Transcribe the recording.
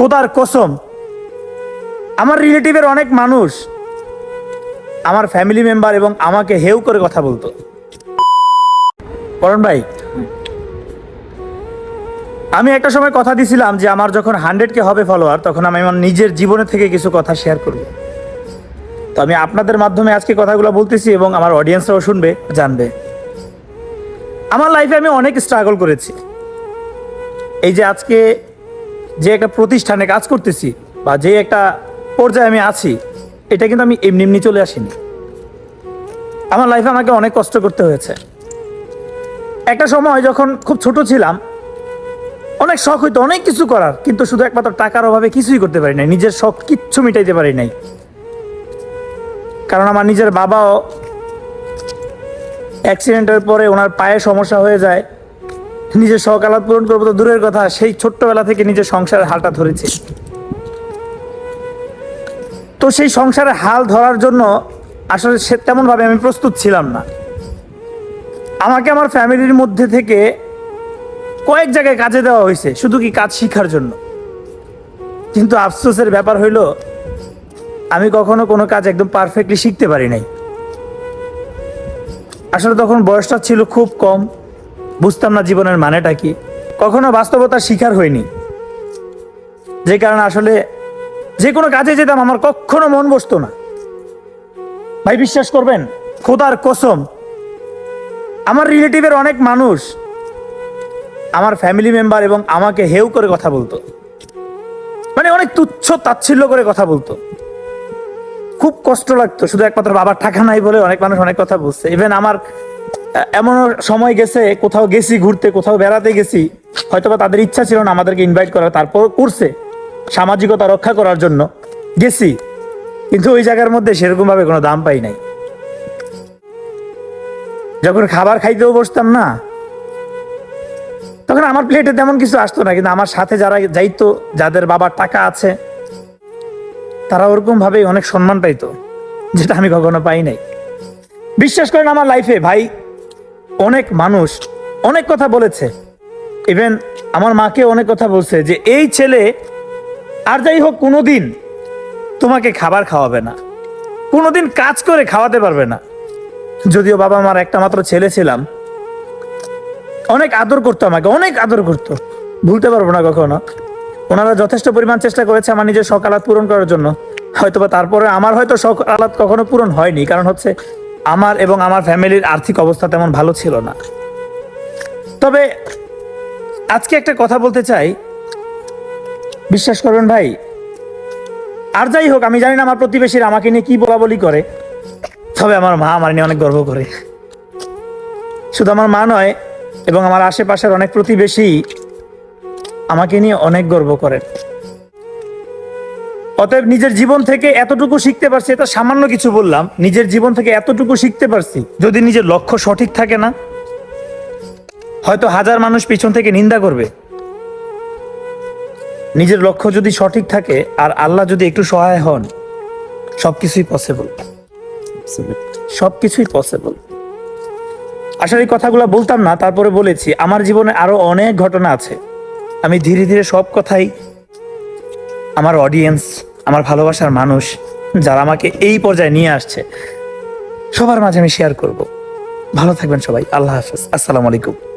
খোদার কসম, আমার রিলেটিভের অনেক মানুষ আমার ফ্যামিলি মেম্বার এবং আমাকে হেউ করে কথা বলতো। করণ ভাই, আমি একটা সময় কথা দিছিলাম যে আমার যখন হান্ড্রেড কে হবে ফলোয়ার তখন আমি আমার নিজের জীবনের থেকে কিছু কথা শেয়ার করব। তো আমি আপনাদের মাধ্যমে আজকে কথাগুলো বলতেছি এবং আমার অডিয়েন্সরাও শুনবে, জানবে। আমার লাইফে আমি অনেক স্ট্রাগল করেছি। এই যে আজকে যে একটা প্রতিষ্ঠানে কাজ করতেছি বা যে একটা পর্যায়ে আমি আছি, এটা কিন্তু আমি এমনি এমনি চলে আসিনি। আমার লাইফে আমাকে অনেক কষ্ট করতে হয়েছে। একটা সময় যখন খুব ছোট ছিলাম, অনেক শখ হইতো, অনেক কিছু করার, কিন্তু শুধু একমাত্র টাকার অভাবে কিছুই করতে পারি নাই, নিজের শখ কিচ্ছু মিটাইতে পারি নাই। কারণ আমার নিজের বাবাও অ্যাক্সিডেন্টের পরে ওনার পায়ে সমস্যা হয়ে যায় নিজের শখ আলাদ পূরণ করব তো দূরের কথা, সেই ছোট্টবেলা থেকে নিজের সংসারের হালটা ধরেছি। তো সেই সংসারের হাল ধরার জন্য আসলে সে তেমনভাবে আমি প্রস্তুত ছিলাম না। আমাকে আমার ফ্যামিলির মধ্যে থেকে কয়েক জায়গায় কাজে দেওয়া হয়েছে, শুধু কি কাজ শিখার জন্য। কিন্তু আফসোসের ব্যাপার হইল, আমি কখনো কোনো কাজ একদম পারফেক্টলি শিখতে পারি নাই। আসলে তখন বয়সটা ছিল খুব কম। বুঝতাম না জীবনের মানেটা কি। কখনো বাস্তবতার শিকার হয়নি যে কারণে আসলে যে কোনো কাজে যেতাম আমার কখনো মন বসতো না। ভাই, বিশ্বাস করবেন, খোদার কসম, আমার রিলেটিভের অনেক মানুষ আমার ফ্যামিলি মেম্বার এবং আমাকে হেউ করে কথা বলতো। মানে অনেক তুচ্ছ, তাচ্ছিল্য করে কথা বলতো। খুব কষ্ট লাগতো, শুধু একমাত্র বাবার টাকা নাই বলে অনেক মানুষ অনেক কথা বলছে। ইভেন আমার এমন সময় গেছে, কোথাও গেছি ঘুরতে, কোথাও বেড়াতে গেছি, হয়তোবা তাদের ইচ্ছা ছিল না আমাদেরকে ইনভাইট করা তারপর করছে, সামাজিকতা রক্ষা করার জন্য। গেছি, কিন্তু ওই জায়গার মধ্যে সেরকম ভাবে কোনো দাম পাই নাই। যখন খাবার খাইতেও বসতাম না, তখন আমার প্লেটে তেমন কিছু আসতো না, কিন্তু আমার সাথে যারা যাইতো, যাদের বাবার টাকা আছে, তারা ওরকম ভাবে অনেক সম্মান পাইতো, যেটা আমি কখনো পাই নাই। বিশ্বাস করেন আমার লাইফে ভাই অনেক মানুষ অনেক কথা বলেছে। ইভেন আমার মাকে অনেক কথা বলছে যে, এই ছেলে আর যাই হোক কোনোদিন তোমাকে খাবার খাওয়াবে না। কোনোদিন কাজ করে খাওয়াতে পারবে না। যদিও বাবা আমার একটা মাত্র ছেলে ছিলাম। অনেক আদর করতো আমাকে, অনেক আদর করতো। ভুলতে পারব না কখনো। ওনারা যথেষ্ট পরিমাণ চেষ্টা করেছে আমার নিজের শখ সকালাত পূরণ করার জন্য। হয়তোবা তারপরে আমার হয়তো শখ সকালাত কখনো পূরণ হয়নি, কারণ হচ্ছে আমার এবং আমার ফ্যামিলির আর্থিক অবস্থা তেমন ভালো ছিল না। তবে আজকে একটা কথা বলতে চাই। বিশ্বাস করবেন ভাই, আর যাই হোক, আমি জানি না আমার প্রতিবেশীরা আমাকে নিয়ে কি বলা বলি করে, তবে আমার মা আমার নিয়ে অনেক গর্ব করে। শুধু আমার মা নয়, এবং আমার আশেপাশের অনেক প্রতিবেশী আমাকে নিয়ে অনেক গর্ব করেন। অতএব নিজের জীবন থেকে এতটুকু শিখতে পারছি, এটা সামান্য কিছু বললাম, নিজের জীবন থেকে এতটুকু শিখতে পারছি, যদি নিজের লক্ষ্য সঠিক থাকে না, হয়তো হাজার মানুষ পিছন থেকে নিন্দা করবে। নিজের লক্ষ্য যদি সঠিক থাকে, আর আল্লাহ যদি একটু সহায় হন, সবকিছুই পসিবল সবকিছুই পসিবল আসলে এই কথাগুলো বলতাম না, তারপরে বলেছি, আমার জীবনে আরও অনেক ঘটনা আছে। আমি ধীরে ধীরে সব কথাই, আমার অডিয়েন্স আমার ভালোবাসার মানুষ যারা আমাকে এই পর্যায়ে নিয়ে আসছে। সবার মাঝে আমি শেয়ার করব। ভালো থাকবেন সবাই। আল্লাহ হাফেজ। আসসালামু আলাইকুম।